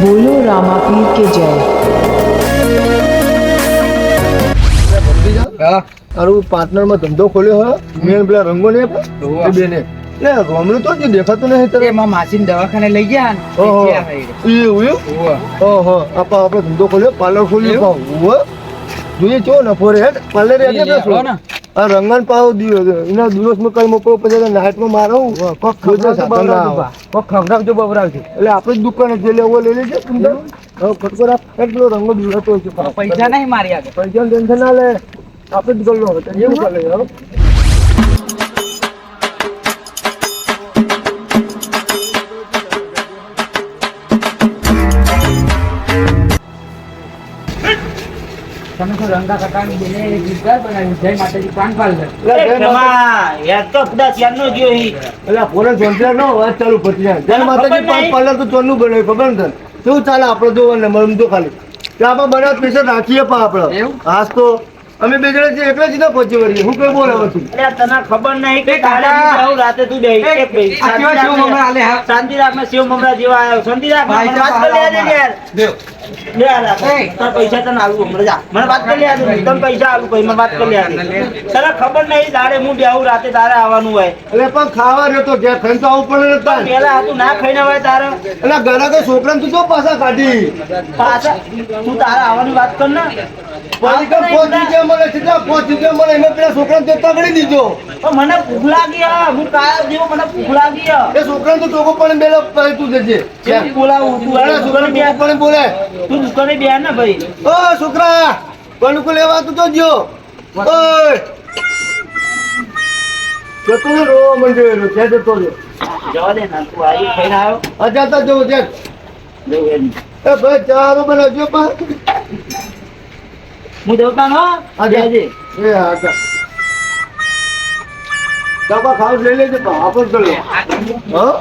બોલો રામાપીર કે જય? હા. તારું પાર્ટનરમાં ધંધો ખોલ્યો હોય મેં પેલા રંગો ને એ બેને ને. રોમનું તો જે દેખાતું નહીં તારે. એમાં માસીને દવાખાને લઈ ગયા ને ઓહો. એવું એવું ઓહો. ઓહો. આપા આપણે ધંધો ખોલ્યો પાર્લર ખોલ્યો જોઈએ ચો ન ફોરે હેડ. પાર્લર એટલે લે, પાવ દીયો ને. રંગન પાવ દિવસ એના દિવસમાં કઈ મોકલો પછી મારો. કોક ખવડાવજો બવડાવજો જો ખવડાવજો છે એટલે આપણી દુકાને જે લેવો લઈ લેજે. સુંદર હવે ખટકો રાખ એક પેલો રંગો તો પૈસા નહીં મારી આગળ. પૈસા ટેન્શન ના લે. આપણે જ ગલ્લો એવું ચાલે હવે તો રંગા કાકાની બેને ગીતગાર બનાવ્યું. જય માતાજી પાન પાર્લર એટલે જય માતા- એટલે ફોરન જોન્ટિયા નો વાત ચાલુ પતી જય. માતાજી પાંચ પાર્લર તો ચોરનું બનાવ્યું ખબર ને શું ચાલે આપણે જોવાનું ને તો ખાલી. આપણે બનાવ સ્પેશિયલ રાખીએ પણ આપણે. હાસ તો અમે બે જણા છે એકલા જ ના પહોંચી વળીએ. હું કઈ બોલાવો છું? તને ખબર નહીં કે કાલે હું રાતે તું બે એક શિવ મમરા રાખ મેં શિવ મમરા જેવા આવ્યો. શાંતિ રાખ વાત કરી લેજે યાર દેવ. લે આ રાખ. પૈસા તને આલું હમણાં જા. મને વાત કરી લેજે તને પૈસા આલું પછી મને વાત કરી લેજે તને ખબર નહીં દાડે હું બેહું રાતે તારે આવવાનું હોય. એટલે પણ ખાવા તો ઘેર ખાઈને તો આવું પડે ને પેલા હતું ના ખાઈને હોય તારે. એટલે ઘરે તો છોકરાને તું જો પાછા કાઢી. પાછા તું તારે આવવાની વાત કર ને. પછી કે પોચ રૂપિયા કેટલા પોચ રૂપિયા મળે. એમાં પેલા છોકરાને તો તગડી દીધો. મને ભૂખ લાગી હા. કાયા જેવો મને ભૂખ લાગી. એ છોકરાને તો પણ બેલો તું જજે બોલાવું તું છોકરાને બોલે તું દુકાને બે ને ભાઈ. ઓ છોકરા કણકુ લેવા તું તો જો ઓય જતો રો એનો ત્યાં જતો રહ્યો. જવા દે ના તું આવી ખાઈને આવ્યો. આ જાતા જવું ત્યાં જવું એ ભાઈ ચારો બનાવજો પા હું દેવતા નો હા, જા. એ આજા જા. ચાપા ખાવ લઈ લેજો તો આપણ કરી લો હા?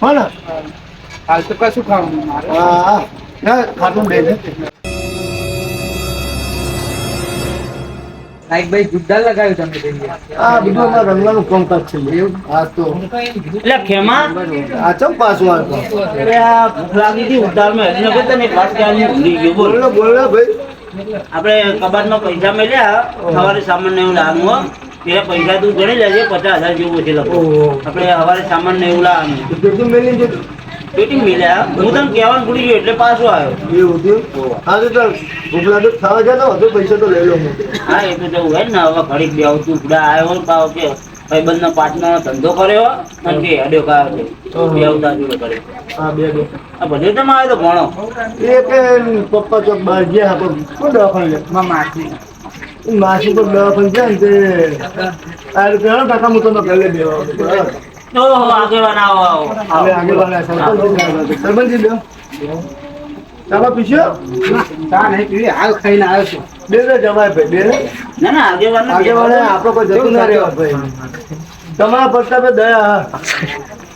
હા હાલ તો કશું ખાવાનું મારે. હા. હા ના ખાટું દે છે નાઈકભાઈ જોરદાર લગાવ્યું તમે બેનને. આ બધું અમારા રંગલાનું કામકાજ છે એવું હા તો એટલે ખેમા? આ ચમ પાછું આવતો અરે આ ભૂખ લાગી હતી ઉધારમાં હજી નકર તને એક વાત કહેવાની ભૂલી ગયો બોલ. બોલો બોલો ભાઈ. આપણે કબાટમાં પૈસા મળ્યા સવારે સામાન ને એવું લાવવાનું હો. એ પૈસા તું ગણી લેજે પચાસ હજાર જેવું છે લખો આપડે સવારે સામાન ને એવું જતું પેટી મળ્યા હું તને કહેવાનું ભૂલી ગયો એટલે પાછો આવ્યો. એવું થયું? હા તો ચાલ ભૂખ લાગે તો ખાવા જતો હતો પૈસા તો લઈ લો હું. હા એ તો જવું હોય ને હવે ઘડીક બે આવતું ઉપડા આવ્યો ને પાવ કે ભાઈ બંધ પાટનો ધંધો કર્યો અને કે અડ્યો કાયો છે. બે આવતા જોડે કરે હા બે બે. આ બધે તમે આવ્યો તો ભણો. એ કે પપ્પા ચોક બહાર ગયા આપણે શું દવાખાને લે? માં માસી. માસી તો દવાખાને છે ને તે. આ રૂપિયા કાકા હું તમને પહેલે દેવા ઓહો આગેવાન આવો આવો. હવે આગળ વાળા છે સરપંચજી બે ચાબા પીછ્યો ચા નહીં પીવી, હાલ ખાઈને આવ્યો છું. બે બે જમાય ભાઈ બે ના ના આગેવાન આગળ વાળા આપણો કોઈ જતું ના રહેવા ભાઈ. તમારા પ્રતાપે દયા.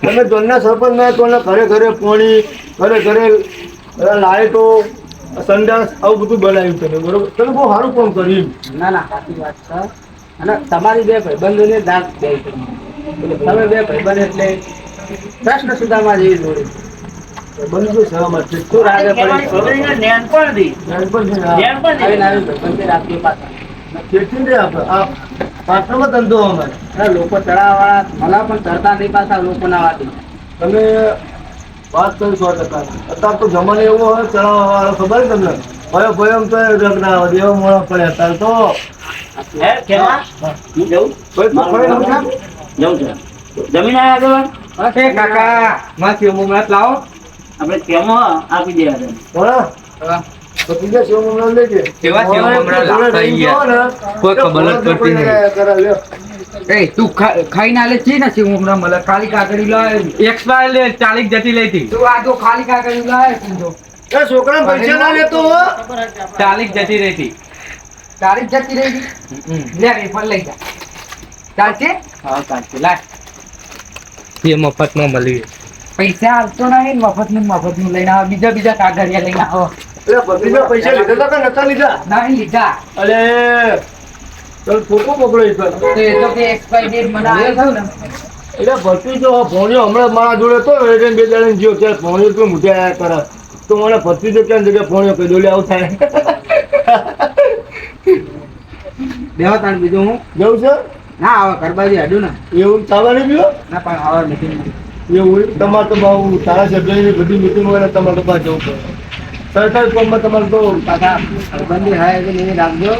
તમે જોનના સરપંચ ના તો ઘરે ઘરે પોણી ઘરે ઘરે લાઈટો સંડાસ આવું બધું બનાવ્યું તમે બરોબર? તમે બહુ સારું કામ કર્યું ના ના સાચી વાત છે. અને તમારી બે ભાઈબંધોને દાંત છે. તમે બે ભાઈબંધ એટલે પ્રશ્ન સુધારવા જેવી જોડે. બંધ છે શું રાગે પડી નેનપણથી. નેનપણથી. રાખીએ પાછા. ધંધો અમારે. લોકો ચડાવવા પણ ચડતા નહીં પાછા લોકોના વાતી. તમે વાત કરી સો ટકા. અત્યારે તો જમાનો એવો હોય ચડાવવા વાળો ખબર તમને? ભયો ભયો તો રગ ના આવે એવો મોડો પડે અત્યારે તો જઉં છું. જમીન આવ્યા આગેવાન? અરે કાકા. માથી મુમરાત લાવો. આપણે કેમો આપી દે આગળ. તો બીજા શિવ મમરા લેજે. કેવા શિવ મમરા લાગતા ઈ કોઈ ખબર જ પડતી નહીં. એ તું ખા- ખાઈને આલે છે ને શિવ મુમરા મળે. ખાલી કાકડી લાવે એક્સપાયર લે ચાલીસ જતી લેતી તું. આ તો ખાલી કાકડી લાવે એ છોકરાને પૈસા ના લેતો હો. જતી રહેતી તારી જતી રહી લે રેફર લઈ જા. ચાલશે? હા ચાલશે. લાય. એ મફતમાં મળી પૈસા આપતો નહીં મફતનું મફતનું લઈને આવો. બીજા બીજા કાગળિયા લઈને આવો. પૈસા લીધા કે નતા લીધા? નહીં લીધા. અલે ચાલ ફોટો મોકલો એક વાર. તો એ તો કે એક્સપાયરી ડેટ મને આવે ને. એટલે ભત્રીજો ભોણિયો હમણાં મારા જોડે તો એટલે બે દાડે ગયો. ત્યારે ભોણિયો તો મુજે કરે. તો મને ભત્રીજો ક્યાં જગ્યાએ ભોણિયો કહી દો આવું થાય. બેહો તાણ બીજું હું. જવું છે? ના હવે કરબાજી હડું ને. એવું નહીં પીવો ના પણ હવે નથી એવું તમારે તો બહુ તારા સભ્યની બધી મિટિંગ હોય ને તમારે તો બહાર જવું પડે. સરકારી ફોર્મમાં તમારે તો પાછા કરબાજી હા એટલે એવી રાખજો.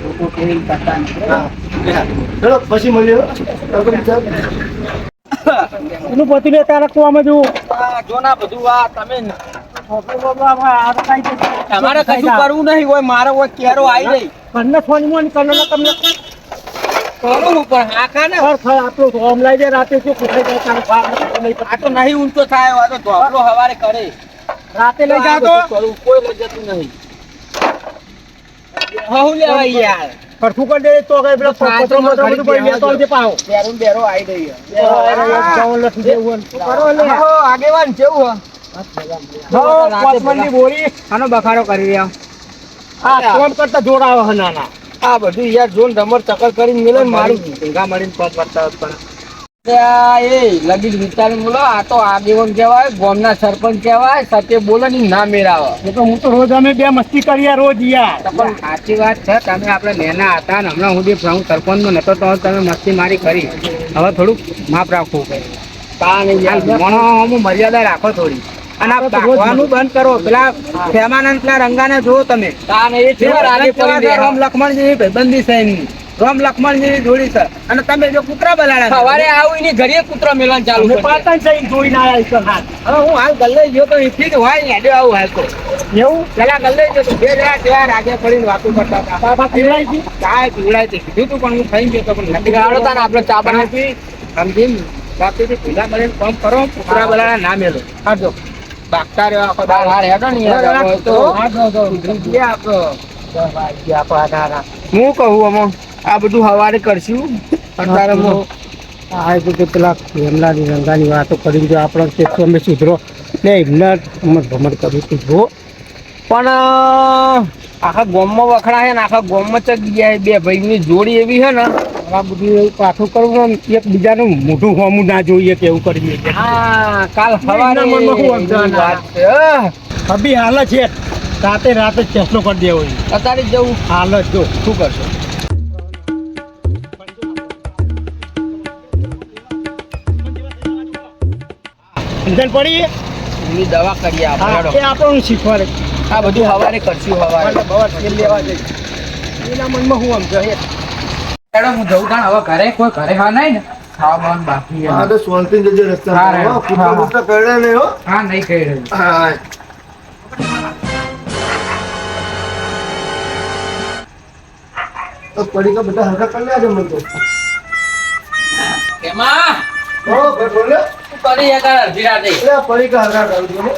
લોકો કોઈ કરતા નથી. ચલો પછી મળીએ હો. સરપંચ સાહેબ. એનું પતિ બે તારા કુવામાં જવું જો ના બધું આ તમે તમારે કશું કરવું નહીં હોય મારે હોય કેરો આવી ફોનમાં કરના તમને કરું હું પણ હા કા ને આપણું હોમ લઈ જાય રાતે શું કુઠાઈ જાય તારું ભાગ આ તો નહીં ઊંચો થાય આ તો ધોબલો હવારે કરે રાતે લઈ આ તો કરું કોઈ લઈ જતું નહીં હવું લેવા યાર ફરતું કરી દે તો કઈ પેલા પત્રો મત્રો બધું પડી લેતો આવજે પાહો બેરું બેરો આવી રહી જવાનું લખી દેવું કરો લે હો આગેવાન જેવું હો, કોસમનની બોરી આનો બખારો કરી રહ્યા આ ફોન કરતા જોડાવો નાના આ બધું યાર જોન રમર ચકર કરીને મિલે ને મારું. ભેગા મળીને કોમ પડતા હોત પણ એ લગીજ વિચાર બોલો આ તો આગેવાન કહેવાય ગામના સરપંચ કહેવાય સત્ય બોલે ને ના મેરાવે એ તો હું તો રોજ અમે બે મસ્તી કરીએ રોજ યાર. પણ સાચી વાત છે તમે આપણે નેના હતા ને હમણાં સુધી હું સરપંચમાં નતો તો તમે મસ્તી મારી કરી. હવે થોડુંક માપ રાખવું પડે. હું મર્યાદા રાખો થોડી. અને બંધ કરો. પેલા ફેમાનંદ પેલા રંગાને જુઓ તમે. રામ લક્ષ્મણ ભાઈબંધી છે એમની. રામ જોડી છે. અને તમે જો કૂતરા બલાડા સવારે આવું એની ઘડીએ કૂતરો મેલવાનું ચાલુ દે. પાટણ જઈને જોઈને આયા એક હાથ હવે હું હાલ ગલ્લે ગયો તો એથી જ હોય ને હેડે આવું હાલ તો. એવું? પેલા ગલ્લે ગયો તો બે જણા તેવા રાગે પડીને વાતો કરતા હતા. બાબા પીવડાઈ હતી કાંઈ પીવડાય તે કીધું તું પણ હું થઈ ગયો તો પણ નથી. ગાળો તાન આપણે ચા બનાવી સમજી બાકી ભેગા મળીને કામ કરો કૂતરા બલાડા ના મેલો. કરજો બાગતા રહ્યો આખો હાર હાર હેડો ને યાર તો. સુધરી ગયા આપણો હું કહું આમાં આ બધું હવારે કરશું. અત્યારે આ બધું પેલા એમલાની રંગાની વાતો કરી જો આપણો તે અમે સુધરો. ને એમના અમર ભમર કર્યું સુધરો પણ આખા ગોમમાં વખણા છે ને આખા ગોમમાં ચક ગયા બે ભાઈની જોડી એવી છે ને આ બધું એવું પાછું કરવું ને એકબીજાનું મોઢું હોમું ના જોઈએ કે એવું કરીએ હા કાલ સવારે મનમાં વાત છે હાલ છે. રાતે રાતે ચેસલો કરી દેવો અત્યારે જવું. હાલ જ જો શું કરશો? સમજણ પડી? એની દવા કરીએ આપણે આપણને શીખવાડે. આ બધું હવારે કરશું હવારે. લેવા જઈએ. એના મનમાં હું સમજો હેડો હું જઉં તાણ હવે ઘરે કોઈ ઘરે હા નહીં ને? ખાવા બાવાનું બાકી હા તો જજે રસ્તા હા, કરડે હો. હા નહીં હા. તો પડીકા બધા હરખા કરી લેજો મને તો. એમાં હો ભાઈ બોલે. શું યાર અડધી રાતે? એટલે આ પડીકા હરખા કરું છું હો.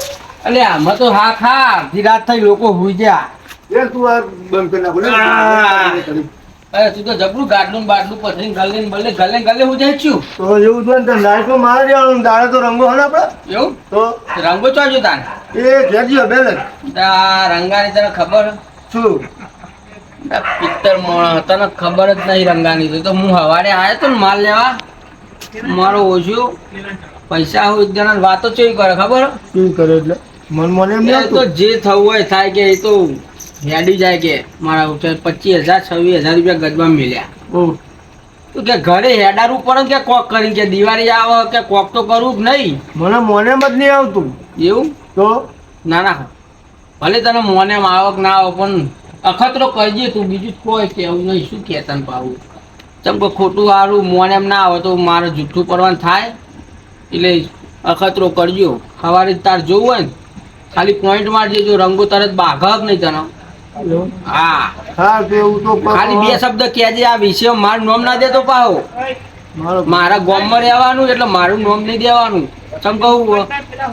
આમાં તો હા ખા. અડધી રાત થઈ લોકો હુઈ ગયા. યાર તું આ બંધ કરી નાખ. અરે તું તો જબરું ગાડલું બાડલું પથરીને ગલે બલે ગલે ગલે હું જાય છું. તો એવું તો ને તો મારે જવાનું દાડે તો રંગો હે આપણે એવું? તો? રંગો ચાજો તાન એ ઘેરજી બેન આ રંગાની તને ખબર શું? પિત્તર મોણ તને ખબર જ નહીં રંગાની તો. તો હું હવારે આવ્યો તો ને માલ લેવા? મારો ઓછું પૈસા હું એક જણા વાતો ચેવી કરે ખબર શું કરે એટલે? મન મને તો જે થવું હોય થાય કે એ તો હેડી જાય કે મારા પચીસ હજાર છવ્વીસ હજાર રૂપિયા ગજમાં મળ્યા તો કે ઘરે હેડારું પડે કે કોક કરી કે દિવાળી આવે કે કોક તો કરવું નહીં? મને મોને જ નહીં આવતું. એવું? તો? ના ના ભલે તને મોને આવક ના આવે પણ અખતરો કહીએ તું. બીજું કોઈ કેવું નહીં. શું કે તને પાવું ચમ કે ખોટું સારું મોને એમ ના આવે તો મારે જુઠ્ઠું પડવાનું થાય? એટલે અખતરો કરજો. સવારે તાર જોવું હોય ને ખાલી પોઈન્ટ મારજે. જો રંગો તરત બાઘક નહીં તને? હા. હા તો એવું તો ખાલી બે શબ્દ કહેજે આ વિષય મારું નામ ના દેતો પાહો. મારા ગામમાં રહેવાનું એટલે મારું નામ નહીં દેવાનું. ચમ કહું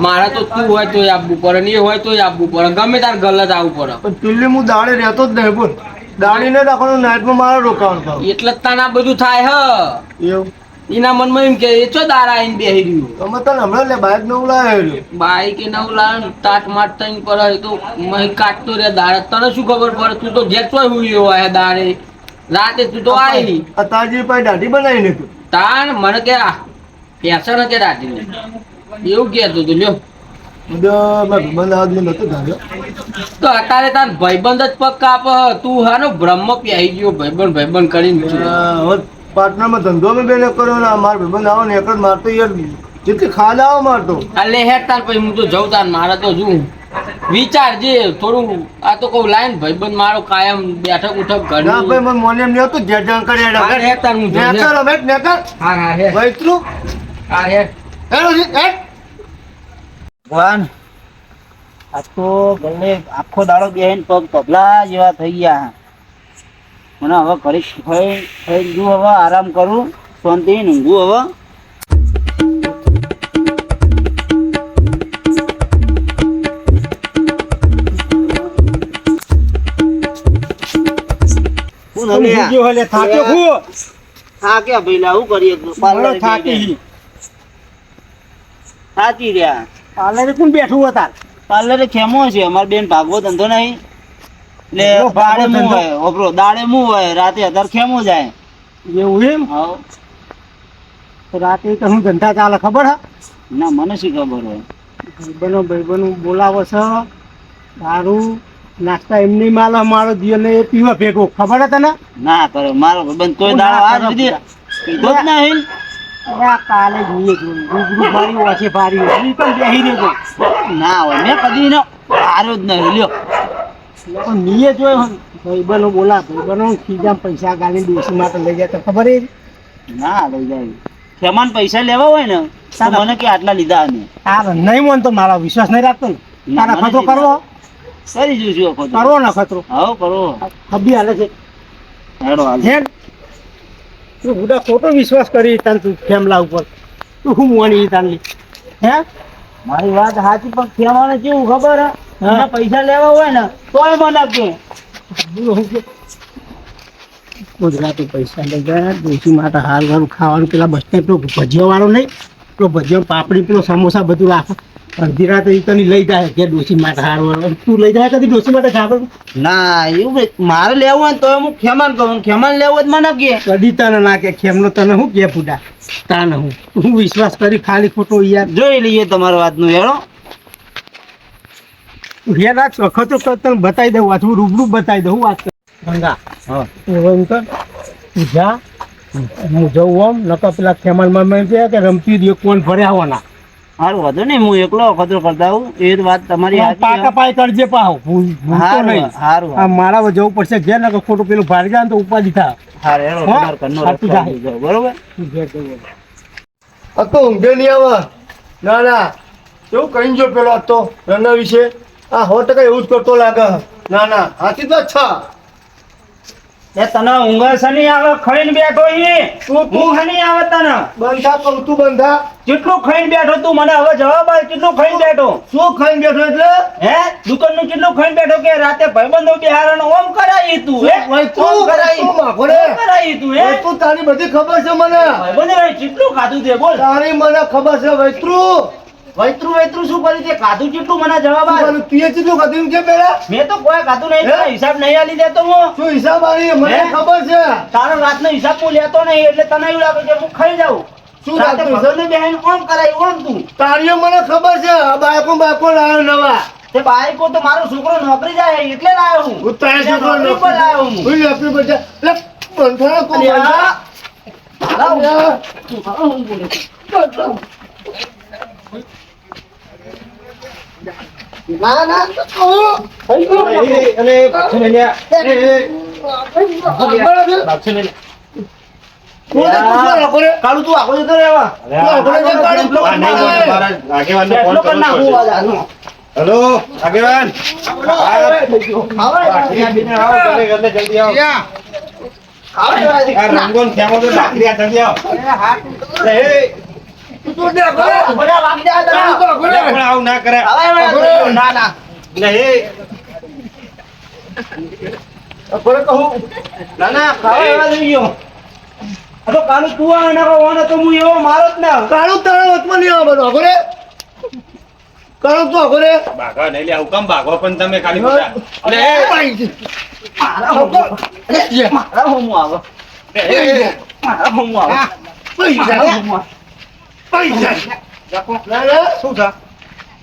મારા તો તું હોય તોય આપવું પડે ને એ હોય તોય આપવું પડે. ગમે તાર ગલત આવવું પડે. પણ હું દાડે રહેતો જ નહીં બોલ. દાડીને રાખવાનું નાઇટમાં મારે રોકાવાનું એટલે જ તાન આ બધું થાય હ. એવું. એના મનમાં એમ કે એ ચો દારા આઈને બેહી રહ્યું? તમે તને હમણાં લે બાઇક નવું લાવેલું બાઈક એ નવું લાવ્યો ને તાટ માટ થઈને પર તો મહી કાટતો રે દારા. તને શું ખબર પડે? તું તો જે ચોય હુઈ હોય દારે. રાતે તું તો આવી આ તાજી પાસે દાઢી બનાવી નાખ્યું. તાણ મને કે આ પેસા કે રાતીને એવું કહેતું તું લ્યો. તો અત્યારે તાર ભાઈબંધ જ પગ કાપ તું હાનો બ્રહ્મ પ્યાઈ ગયો ભાઈબંધ ભાઈબંધ કરીને છું. ધંધો મેં બેને કર્યો ને આ મારા ભાઈબંધ આવો ને એકડ મારતો યાર જેટલી ખાડા આવો મારતો. અલે હેડ તાર પછી હું તો જઉં તાર મારે તો શું વિચાર જે થોડું આ તો કહું લાઈન ભાઈબંધ મારો કાયમ બેઠક ઉઠક ના ભાઈ મને મોને એમ નહોતું જે ઘેર જાણ કરી હા, હેડ તાર હું જઉં, નેકર હવે નેકર હા હા હે. વૈત્રુ. હા હે. હેડો હેડ. ભગવાન આ તો ગલ્લે આખો દાડો બેહીને પગ પગલા જેવા થઈ ગયા. મને હવે કરી ખાઈ ખાઈ ગયું હવે આરામ કરું. શાંતિ ઊંઘું હવે. હું હું હા કે ભાઈ લાવું કરીએ થાકી થાકી રહ્યા. પાર્લરે કોણ બેઠું હતા પાર્લરે ખેમો છે. અમારે બેન ભાગવો ધંધો નહીં. એટલે દાડે મુ હોય ઓપરો દાડે મુ હોય રાતે અધર ખેમો જાય. એવું એમ? રાતે તો હું ધંધા ચાલે ખબર હા? ના મને શું ખબર હોય? ભાઈબંધો ભાઈબંધો બોલાવો છે. દારૂ નાસ્તા એમની માલ મારો દિયને એ પીવા ભેગો ખબર હતા ને ના કરે મારો ભાઈબંધ કોઈ દાડો ના આજ સુધી. કીધો જ નહીં આ કાલે જોઈએ જોયું રૂબરૂ મારી ઓછે ભારી પણ બેહી રહેજો. ના હોય મેં કદી ને હાર્યો જ નહીં લ્યો. પણ જોયો ભાઈબંધો બોલા ભાઈબંધો ખીજામ પૈસા ગાલી ડોસી માટે લઈ જાય તો ખબર એ ના લઈ જાય. ખેમાન પૈસા લેવા હોય ને તો મને કે આટલા લીધા અમે. તારે નહીં મન તો મારા વિશ્વાસ નહીં રાખતો ને. તારા મને કરવો. કરી જોઈશું અખો તો. ને ખતરો. હાવ કરો ખબી હાલે છે. હેડો હાલ. હેડ. તું બુડા ખોટો વિશ્વાસ કરી તાન તું ફેમલા ઉપર. તું હું મોની તાનલી? હે? મારી વાત સાચી પણ ખેમાને કેવું ખબર હે? હા. પૈસા લેવા હોય ને તોય મને કે. ગુજરાતી પૈસા લઈ ગયા દેશી માટે હાલ ઘર ખાવાનું પેલા બસ સ્ટેન્ડ પેલો ભજીયા વાળો નહીં પેલો ભજીયો પાપડી પેલો સમોસા બધું રાખે. અડધી રાતે એ તને લઈ જાય કે ડોસી માટે હાર વાળો તું લઈ જાય કદી ડોસી માટે ખાવાનું? ના એવું. મારે લેવું હોય તો હું ખેમાન કહું. ખેમાન લેવું જ મને કે. કદી તને ના કે ખેમનો તને હું કે ફૂટા? તાને હું. હું વિશ્વાસ કરી ખાલી ખોટો યાર. જોઈ લઈએ તમારી વાતનું હેડો. યાર આ વખત તો તને બતાવી દઉં આ હું રૂબરૂ બતાવી દઉં. વાત ગંગા. હા. તું કર. તું જા. હું જઉં આમ. નકર પેલા ખેમલમાં મેં કે રમતી દે કોણ ભરે આવવાના. સારું વાંધો નહીં. હું એકલો અખતરો કરતા હોઉં એ વાત તમારી પાકા પાય કરજે પાહો. ભૂલ ભૂલતો નહીં. હારું, આ મારા જવું પડશે. ઘેર નકર ખોટું પેલું ભારી જાય તો ઉપાધિ હારું, હેડો, જાઓ, બરોબર? ઊંઘે નહીં આવે ના ના. એવું કહી જો પેલો હતો તો એના વિશે. આ સો ટકા એવું જ કરતો લાગે. ના ના હાથી તો અચ્છા એ તને ઊંઘ શની આવે ખાઈને બેઠો ઈ. તું તું હની આવે તને. બંધા કરું તું બંધા. કેટલું ખાઈને બેઠો તું? મને હવે જવાબ આપ કેટલું ખાઈને બેઠો? શું ખાઈને બેઠો એટલે? હે? દુકાનનું કેટલું ખાઈને બેઠો કે રાતે ભાઈબંધો બિહારનો? ઓમ કરાઈ તું હે? ભાઈ તું કરાઈ તું કરાઈ તું હે? તું તારી બધી ખબર છે મને. ભાઈબંધો ભાઈ કેટલું ખાધું છે બોલ. તારી મને ખબર છે વૈત્રું વૈતરું વૈત્રુ શું કરી તે ખાધું કેટલું? મને જવાબ આપ તું કેટલું ખાધું? એમ કે પેલા મેં તો કોઈ ખાધું નહીં. હે? હિસાબ નહીં આલી દેતો હું. શું હિસાબ આવી મને ખબર છે. તારો રાતનો હિસાબ હું લેતો નહીં એટલે તને એવું લાગે કે હું ખાઈ જાઉં. શું રાતે? ઓમ ઓમ તું? તારીઓ મને ખબર છે. આ બાયકો બાયકો લાવ્યો નવા. તે બાઈકો તો મારો છોકરો નોકરી જાય એટલે લાયો હું. હું તારે છોકરો નોકરી પર લાયો હું. હું નોકરી પર જા. લે, બંધા કો અને બંધા. આ- મારા હું- ના ના અને પાછું લઈ લે. કાળું તું આખો જતો રહેવા. એટલો કર નાખું આજ આનો. હેલો આગેવાન. બધા વાગી જાય તને. હવે હવે. ના ના ના ના ખાવા એવા થઈ ગયો તો કાળું તું આવે ને ઓને તો હું એવો મારો જ ના કાળું તારા વચમાં નહીં આવવાનું અઘોરે કાળું તો અઘોરે ભાગવા નહીં લે હુકમ ભાગવા પણ તમે ખાલી હા. અરે મારા હોમો મારા આવે મારા હોમો આવે પૈસા. શું છે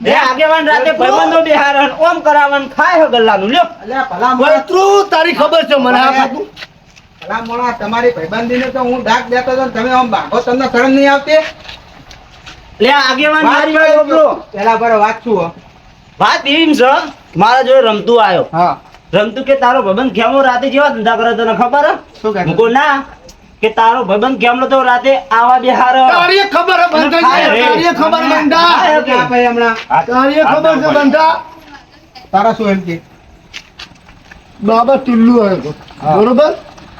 બે આગેવાન રાતે ભાઈબંધો બેહારણ ઓમ કરાવન ખાય ગલ્લાનું લ્યો. અલ્યા ભલા મોણા તારી ખબર છે મને આ બધું. ભલા મોણા તમારી ભાઈબંધીને તો હું ડાક દેતો હતો તમે આમ ભાગો તમને શરમ નહીં આવતી? લે આગેવાન વાત મારી વાત સાંભળો. પેલા પર વાત શું વાત એવી છે મારા જોડે રમતું આવ્યો. હા. રમતું કે તારો ભબન ખેમો રાતે જેવા ધંધા કરે તને ખબર હે? શું કહે ના. કે તારો ભાઈબંધ ખેમલો તો રાતે આવા બિહાર? તારી ખબર હે બંધા તારી ખબર બંધા આ હમણાં. તારી ખબર છે બંધા? તારા શું એમ કે? બાબા ટિલ્લુ આવ્યો. બરોબર?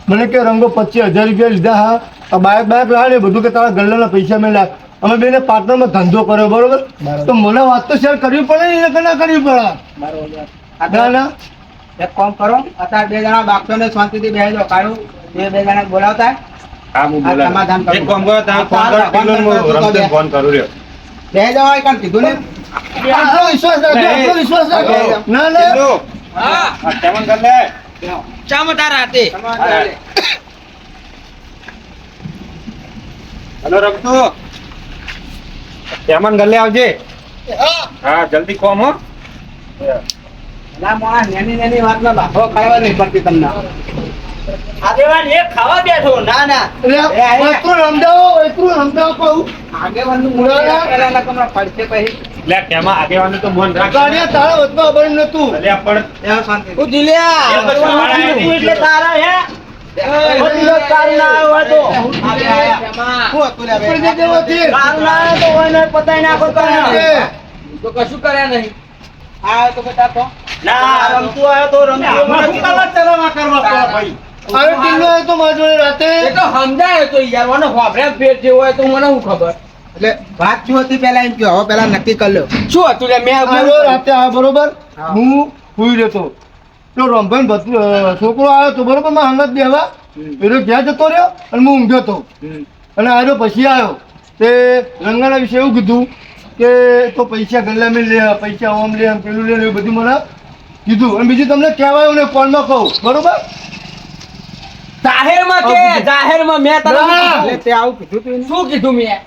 મને કે રંગો પચીસ હજાર રૂપિયા લીધા હા. આ બાયક બાયક લાવે ને બધું કે તારા ગલ્લાના પૈસા મેળા અમે બેને પાર્ટનરમાં ધંધો કર્યો બરોબર? તો મને વાત તો શેર કરવી પડે ને એને ના કરવી પડે. ના ના. એક કામ કરો અત્યારે બે જણા બાપસો ને શાંતિથી થી જાઓ કાઢું બે બે જણા બોલાવતા. હા હું બોલાવું. એક કામ કીધું ને આટલો વિશ્વાસ રાખજો આટલો વિશ્વાસ રાખજો. ના લે હા. આ કેમન કર લે? ચામ તાર રાતે હલો રમતો. કેમન કર લે આવજે? હા જલ્દી કોમ હો. ના મોણા નાની નાની વાતમાં લાફો ખાવા નહીં પડતી તમને. આગેવાન એક ખાવા બેઠો. ના ના. એટલે રમદાવો વૈતરું રમદાવો કહું. આગેવાનનું પડશે પછી. આગેવાનું મન રાખ ગાડીયા તારા નતું પણ શાંતિ. એટલે તારા હે. તો કશું કર્યા નહીં. આ તો બધા તો ના રમતું આવ્યો તો રમતું. હવે આવ્યો તો મારી જોડે રાતે એ તો સમજાય તો યાર મને હોભળ્યા ફેર જેવો હોય તો મને શું ખબર? એટલે વાત શું હતી પેલા એમ કહો હવે પેલા નક્કી કરી લો. શું હતું લે? મેં આવ્યો રાતે આવ્યો બરોબર? હું. હુઈ રહ્યો તો રમભાઈ છોકરો આવ્યો તો બરોબરમાં હંગત દેવા પેલો જ્યાં જતો રહ્યો અને હું ઊંઘ્યો હતો અને આવ્યો પછી આવ્યો. તે રંગાના વિશે એવું કીધું કે તો પૈસા ગલ્લા મેં લે પૈસા ઓમ લે પેલું લે બધું મને કીધું અને બીજું તમને કહેવાયું ને કોલમાં કહું બરોબર જાહેરમાં કે જાહેરમાં મેં તને? એટલે તે આવું કીધું તું એને? શું કીધું મેં?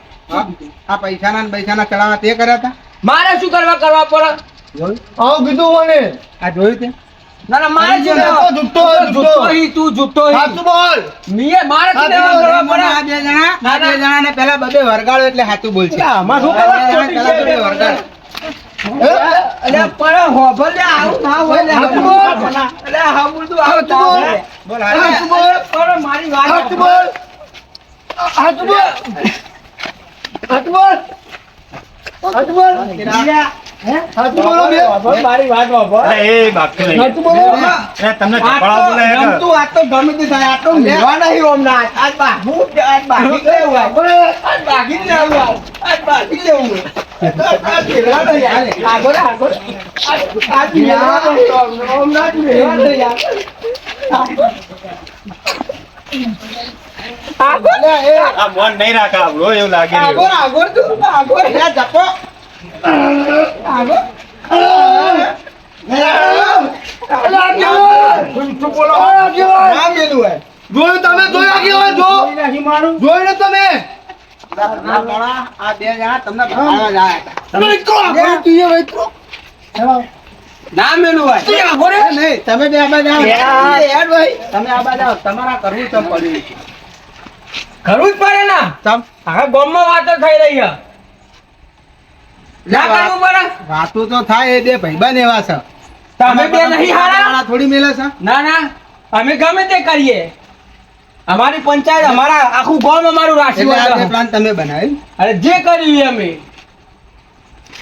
આ પૈસાના ને પૈસાના ચડાવવા તે કર્યા હતા મારે શું કરવા કરવા પડે જોયું આવું કીધું મને આ જોયું તે ના ના મારે શું કરવા? જુઠ્ઠો હોય, તું જુઠ્ઠો. જુઠ્ઠો હી, તું જુઠ્ઠો હી. સાચું બોલ મીએ મારે શું સાચું કરવા બોલ. આ પડે? બે જણા આ બે જણાને પેલા બધે વરગાડો એટલે સાચું બોલશે આમાં શું આ બે જણાને પેલા બધે વરગાડો. અલ્યા પણ હોભળ લે, આવું ના હોય લે. અલ્યા આવું બોલ. બોલ મારી વાત હાથ બોલ હાથ બોલ હાથ બોલ હાથ બોલ આગળ, નહીં, રાખા એવું લાગે આગળ. આગળ તું, આગળ. જપો. ના મેલું તમે તમે. તમે. એ નહીં, તમે બાજુ યાર, ભાઈ. તમે આ જાઓ તમારા કરવું જ પડ્યું કરવું જ પડે ને ચમ. હવે ગામમાં વાતો થઈ રહી છે ના કરવું પડે વાતો તો થાય એ બે ભાઈબંધ એવા છે. તમે બે નહીં હારા? થોડી મેલા છે? ના ના. અમે ગમે તે કરીએ. અમારી પંચાયત અમારા આખું ગામ અમારું રાશિ પ્લાન તમે બનાવ્યું? અરે જે કર્યું અમે.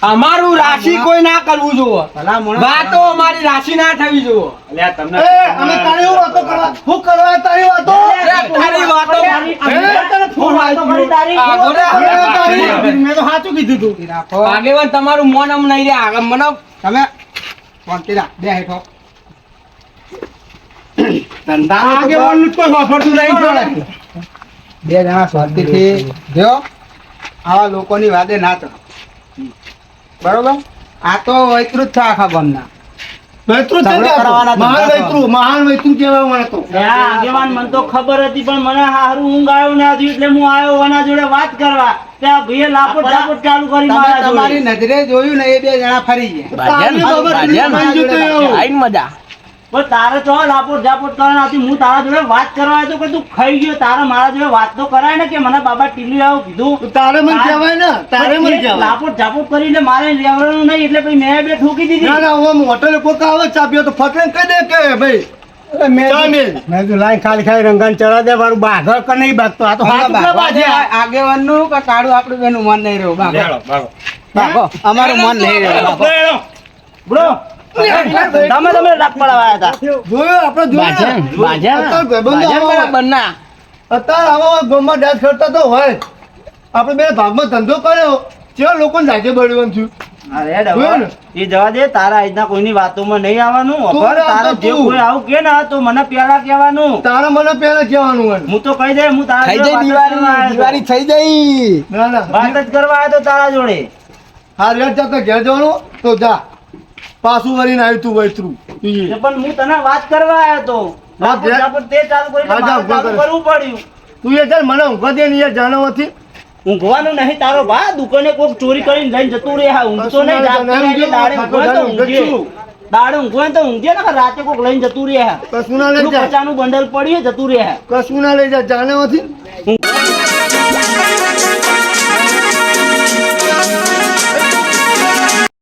અમારું રાશિ કોઈ ના કરવું જોવો વાતો અમારી રાશિ ના થવી જોવો અલ્યા તમને અમે તારી વાતો કરવા હું કરવા તારી વાતો? તારી વાતો આગળ અરે તારી મેં તો સાચું કીધું તું. આગેવાન તમારું મન આમ નહીં રે આગમ મને તમે શાંતિ રાખ બે હેઠો. બે જણા શાંતિથી જો આવા લોકોની વાદે ના ચડો. બરોબર? આ તો વૈતૃત છે આખા ગામના. મહાન મહાન મને તો. આગેવાન મને તો ખબર હતી પણ મને હારું ઊંઘ આવ્યો ના થયું એટલે હું આવ્યો એના જોડે વાત કરવા. ત્યાં ભાઈએ લાપોટ ચાલુ કરી મારા તમારી નજરે જોયું ને એ બે જણા ફરી ગયા. મજા. પણ તારે તો લાપોટ ઝાપોટ કરવાના હતી હું તારા જોડે વાત કરવા આવ્યો તો કે તું ખાઈ ગયો તારે મારા જોડે વાત તો કરાય ને કે મને બાબા ટીલી આવું કીધું? તારે મને કહેવાય ને તારે મને કહેવાય. લાપોટ ઝાપોટ કરીને મારે લેવાનું નહીં એટલે પછી મેં બે ઠોકી દીધી. ના ના હું હોટલે કોક આવે ચાપ્યો તો ફટને કહી દે કે ભાઈ. મેં ચા મેલ. મેં કીધું લાઈ ખાલી ખાલી રંગાન ચડા દે મારું બાઘર કે નહીં બાગતો? આ તો બાંધ્યા. આગેવાનનું કે કાળું આપણું બેનું મન નહીં રહ્યું? અમારું મન નહીં રહ્યું. બ્રો તમે તમે પડાવ્યા હતા. જોયું આપણે. અત્યારે આવા. બરાબર ના અત્યારે આવા ગામમાં ડાન્સ કરતા તો હોય. આપણે બે ભાગમાં ધંધો કર્યો. ચેવા લોકોને લાગે બળવાનું થયું. અરે ડબલ, જોયું ને? એ જવા દે તારા આજના કોઈની વાતોમાં નહીં આવવાનું. તું અભર, ના તારે તો જે કોઈ આવું કે ને તો મને પેલા કહેવાનું. તારા મને પેલા કહેવાનું હોય હું તો કહી દે હું તારા જોડે દિવાળી દિવાળી થઈ જાય. ના ના. વાત જ કરવા આવ્યો તો તારા જોડે. હા રેડ જા તો ઘેર જવાનું તો જા. પાછું વળીને આવ્યું તું વૈતરું. પણ હું તને વાત કરવા આવ્યો તો. તે ચાલુ. કરવું પડ્યું. તું એ ચાલ મને ઊંઘવા દે ને યાર જાણવાથી ઊંઘવાનું નહીં તારો બા દુકાને કોક ચોરી કરીને લઈને જતું રહે. હા ઊંઘતો નહીં ના દાડે ઊંઘે, તો ઊંઘે રાતે કોક લઈને જતું રહે. હા. કશું ના લઈ જાય બંડલ પડ્યું જતું રહે. કશું ના લઈ જા જાણવાથી